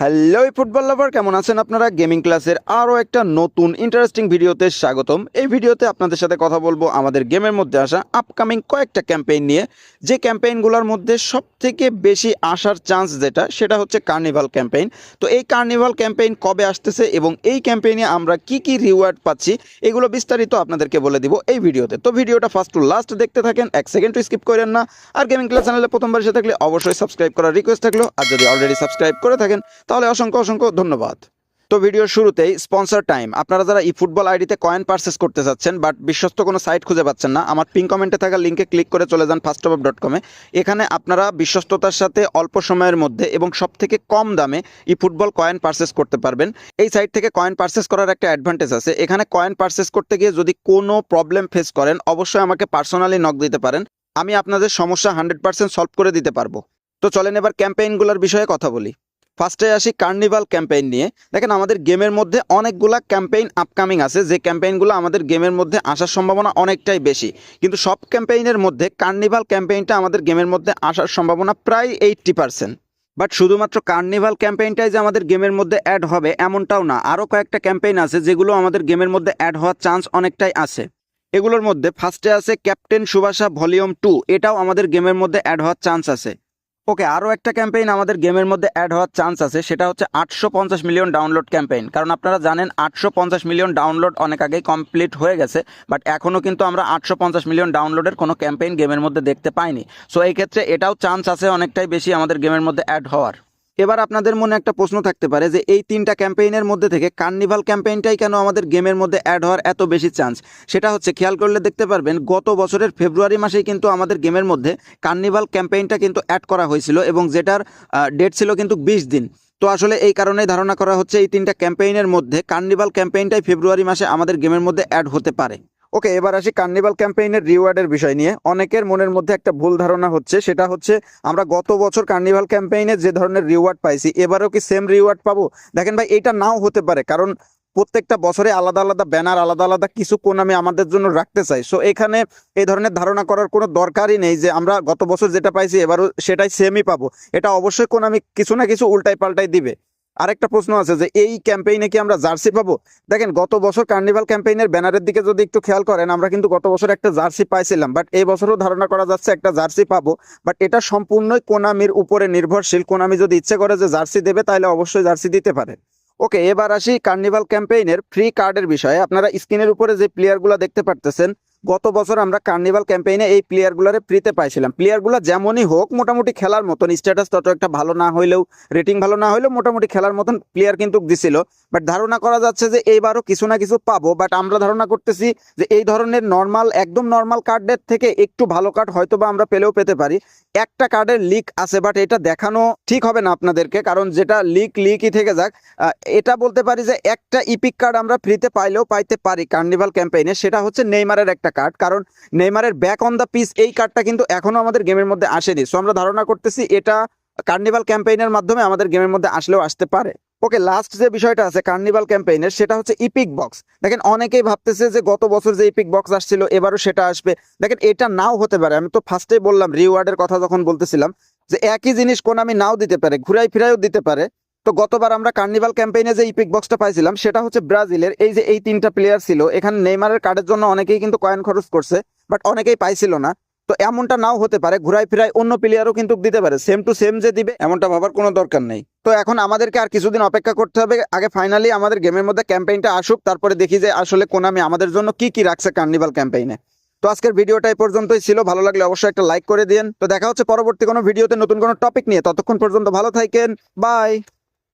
Hello football লাভার, কেমন আছেন আপনারা? গেমিং ক্লাসের আরও একটা নতুন ইন্টারেস্টিং ভিডিওতে স্বাগতম। এই ভিডিওতে আপনাদের সাথে কথা বলব আমাদের গেমের মধ্যে আসা আপকামিং কয়েকটা ক্যাম্পেইন নিয়ে। যে ক্যাম্পেইনগুলোর মধ্যে সব থেকে বেশি আসার চান্স যেটা, সেটা হচ্ছে কার্নিভাল ক্যাম্পেইন তো এই কার্নিভাল ক্যাম্পেইন কবে আসতেছে এবং এই ক্যাম্পেইনে আমরা কি কি রিওয়ার্ড পাচ্ছি, এগুলো বিস্তারিত আপনাদেরকে বলে দিব এই ভিডিওতে। তো ভিডিওটা ফার্স্ট টু লাস্ট দেখতে থাকেন, এক সেকেন্ড স্কিপ করেন না। আর গেমিং ক্লাস চ্যানেলে প্রথমবার এসে থাকলে অবশ্যই সাবস্ক্রাইব করার রিকোয়েস্ট থাকল। আর যদি অলরেডি সাবস্ক্রাইব করে থাকেন তাহলে অসংখ্য অসংখ্য ধন্যবাদ। তো ভিডিওর শুরুতেই স্পন্সর টাইম আপনারা যারা ই ফুটবল আইডিতে কয়েন পারচেস করতে চাচ্ছেন বাট বিশ্বস্ত কোনো সাইট খুঁজে পাচ্ছেন না, আমার পিন কমেন্টে থাকা লিঙ্কে ক্লিক করে চলে যান ফার্স্ট অফ ডট কমে এখানে আপনারা বিশ্বস্ততার সাথে অল্প সময়ের মধ্যে এবং সব থেকে কম দামে ই ফুটবল কয়েন পারচেস করতে পারবেন। এই সাইট থেকে কয়েন পারচেস করার একটা অ্যাডভান্টেজ আছে। এখানে কয়েন পারচেস করতে গিয়ে যদি কোনো প্রবলেম ফেস করেন, অবশ্যই আমাকে পার্সোনালি নক দিতে পারেন। আমি আপনাদের সমস্যা হান্ড্রেড পার্সেন্ট সলভ করে দিতে পারব। তো চলেন এবার ক্যাম্পেইনগুলোর বিষয়ে কথা বলি। ফার্স্টে আসি কার্নিভাল ক্যাম্পেইন নিয়ে। দেখেন আমাদের গেমের মধ্যে অনেকগুলা ক্যাম্পেইন আপকামিং আছে। যে ক্যাম্পেইনগুলো আমাদের গেমের মধ্যে আসার সম্ভাবনা অনেকটাই বেশি। কিন্তু সব ক্যাম্পেইনের মধ্যে কার্নিভাল ক্যাম্পেইনটা আমাদের গেমের মধ্যে আসার সম্ভাবনা প্রায় এইট্টি পার্সেন্ট বাট শুধুমাত্র কার্নিভাল ক্যাম্পেইনটাই যে আমাদের গেমের মধ্যে অ্যাড হবে এমনটাও না। আরও কয়েকটা ক্যাম্পেইন আছে যেগুলো আমাদের গেমের মধ্যে অ্যাড হওয়ার চান্স অনেকটাই আছে। এগুলোর মধ্যে ফার্স্টে আছে ক্যাপ্টেন সুভাষা ভলিউম টু এটাও আমাদের গেমের মধ্যে অ্যাড হওয়ার চান্স আছে। ওকে, আরও একটা ক্যাম্পেইন আমাদের গেমের মধ্যে অ্যাড হওয়ার চান্স আছে, সেটা হচ্ছে আটশো পঞ্চাশ মিলিয়ন ডাউনলোড ক্যাম্পেইন কারণ আপনারা জানেন, আটশো পঞ্চাশ মিলিয়ন ডাউনলোড অনেক আগেই কমপ্লিট হয়ে গেছে বাট এখনও কিন্তু আমরা আটশো পঞ্চাশ মিলিয়ন ডাউনলোডের কোনো ক্যাম্পেইন গেমের মধ্যে দেখতে পাইনি। সো এই ক্ষেত্রে এটাও চান্স আছে অনেকটাই বেশি আমাদের গেমের মধ্যে অ্যাড হওয়ার। এবার আপনাদের মনে একটা প্রশ্ন থাকতে পারে যে এই তিনটা ক্যাম্পেইনের মধ্যে থেকে কার্নিভাল ক্যাম্পেইনটাই কেন আমাদের গেমের মধ্যে অ্যাড হওয়ার এত বেশি চান্স? সেটা হচ্ছে খেয়াল করলে দেখতে পারবেন গত বছরের ফেব্রুয়ারি মাসেই কিন্তু আমাদের গেমের মধ্যে কার্নিভাল ক্যাম্পেইনটা কিন্তু অ্যাড করা হয়েছিল এবং যেটার ডেট ছিল কিন্তু বিশ দিন। তো আসলে এই কারণেই ধারণা করা হচ্ছে এই তিনটা ক্যাম্পেইনের মধ্যে কার্নিভাল ক্যাম্পেইনটাই ফেব্রুয়ারি মাসে আমাদের গেমের মধ্যে অ্যাড হতে পারে। ওকে, এবার আসি কার্নিভাল ক্যাম্পেইনের রিওয়ার্ডের বিষয় নিয়ে। অনেকের মনের মধ্যে একটা ভুল ধারণা হচ্ছে, সেটা হচ্ছে আমরা গত বছর কার্নিভাল ক্যাম্পেইনে যে ধরনের রিওয়ার্ড পাইছি, এবারও কি সেম রিওয়ার্ড পাবো? দেখেন ভাই, এটা নাও হতে পারে, কারণ প্রত্যেকটা বছরে আলাদা আলাদা ব্যানার আলাদা আলাদা কিছু কোন আমি আমাদের জন্য রাখতে চাই। সো এখানে এই ধরনের ধারণা করার কোনো দরকারই নেই যে আমরা গত বছর যেটা পাইছি, এবারও সেটাই সেমই পাবো। এটা অবশ্যই কোন আমি কিছু না কিছু উল্টাই পাল্টাই দিবে। আরেকটা প্রশ্ন আছে যে এই ক্যাম্পেইনে কি আমরা জার্সি পাবো? দেখেন, গত বছর কার্নিভাল ক্যাম্পেইনের ব্যানারের দিকে যদি একটু খেয়াল করেন, আমরা কিন্তু গত বছর একটা জার্সি পাইছিলাম, বাট এই বছরও ধারণা করা যাচ্ছে একটা জার্সি পাবো, বাট এটা সম্পূর্ণই কোনামির উপরে নির্ভরশীল। কোনামি যদি ইচ্ছে করে যে জার্সি দেবে, তাহলে অবশ্যই জার্সি দিতে পারে। ওকে, এবার আসি কার্নিভাল ক্যাম্পেইনের ফ্রি কার্ডের বিষয়ে। আপনারা স্ক্রিনের উপরে যে প্লেয়ারগুলো দেখতে পারতেছেন গত বছর আমরা কার্নিভাল ক্যাম্পেইনে এই প্লেয়ারগুলোরে ফ্রিতে পাইছিলাম। প্লেয়ারগুলো যেমনই হোক, মোটামুটি খেলার মতন স্ট্যাটাস তত একটা ভালো না হইলেও রেটিং ভালো না হইলেও মোটামুটি খেলার মতন প্লেয়ার কিন্তু দিছিল। বাট ধারণা করা যাচ্ছে যে এইবারও কিছু না কিছু পাবো। বাট আমরা ধারণা করতেছি যে এই ধরনের নর্মাল একদম নর্মাল কার্ডের থেকে একটু ভালো কার্ড হয়তো বা আমরা পেলেও পেতে পারি। একটা কার্ডের লিক আছে বাট এটা দেখানো ঠিক হবে না আপনাদেরকে, কারণ যেটা লিক লিকই থেকে যাক। এটা বলতে পারি যে একটা ইপিক কার্ড আমরা ফ্রিতে পাইলেও পাইতে পারি কার্নিভাল ক্যাম্পেইনে সেটা হচ্ছে নেইমারের একটা কার্ড কারণ নেইমারের ব্যাক অন দ্য পিস এই কার্ডটা কিন্তু এখনও আমাদের গেমের মধ্যে আসেনি। সো আমরা ধারণা করতেছি এটা কার্নিভাল ক্যাম্পেইনের মাধ্যমে আমাদের গেমের মধ্যে আসলেও আসতে পারে। ওকে লাস্ট যে বিষয়টা আছে কার্নিভাল ক্যাম্পেইনের সেটা হচ্ছে ইপিক বক্স দেখেন, অনেকেই ভাবতেছে যে গত বছর যে ইপিক বক্স আসছিল, এবারও সেটা আসবে। দেখেন, এটা নাও হতে পারে। আমি তো ফার্স্টেই বললাম রিওয়ার্ডের কথা যখন বলতেছিলাম, যে একই জিনিস কোন আমি নাও দিতে পারে ঘুরাই ফিরাইও দিতে পারে। তো গতবার আমরা কার্নিভাল ক্যাম্পেইনে যে ইপিক বক্সটা পাইছিলাম, সেটা হচ্ছে ব্রাজিলের। এই যে এই তিনটা প্লেয়ার ছিল, এখানে নেইমারের কার্ডের জন্য অনেকেই কিন্তু কয়েন খরচ করছে বাট অনেকেই পাইছিল না। তো এমনটা নাও হতে পারে ঘুরাই ফিরাই অন্য প্লেয়ারও কিন্তু দিতে পারে সেম টু সেম যে দিবে, এমনটা ভাবার কোনো দরকার নেই। তো এখন আমাদেরকে আর কিছুদিন অপেক্ষা করতে হবে, আগে ফাইনালি আমাদের গেমের মধ্যে ক্যাম্পেইনটা আসুক, তারপরে দেখি যে আসলে কোনামি আমাদের জন্য কি কি রাখছে কার্নিভাল ক্যাম্পেইনে তো আজকের ভিডিওটা এই পর্যন্তই ছিল, ভালো লাগলে অবশ্যই একটা লাইক করে দিন তো দেখা হচ্ছে পরবর্তী কোনো ভিডিওতে নতুন কোনো টপিক নিয়ে, ততক্ষণ পর্যন্ত ভালো থাকেন বাই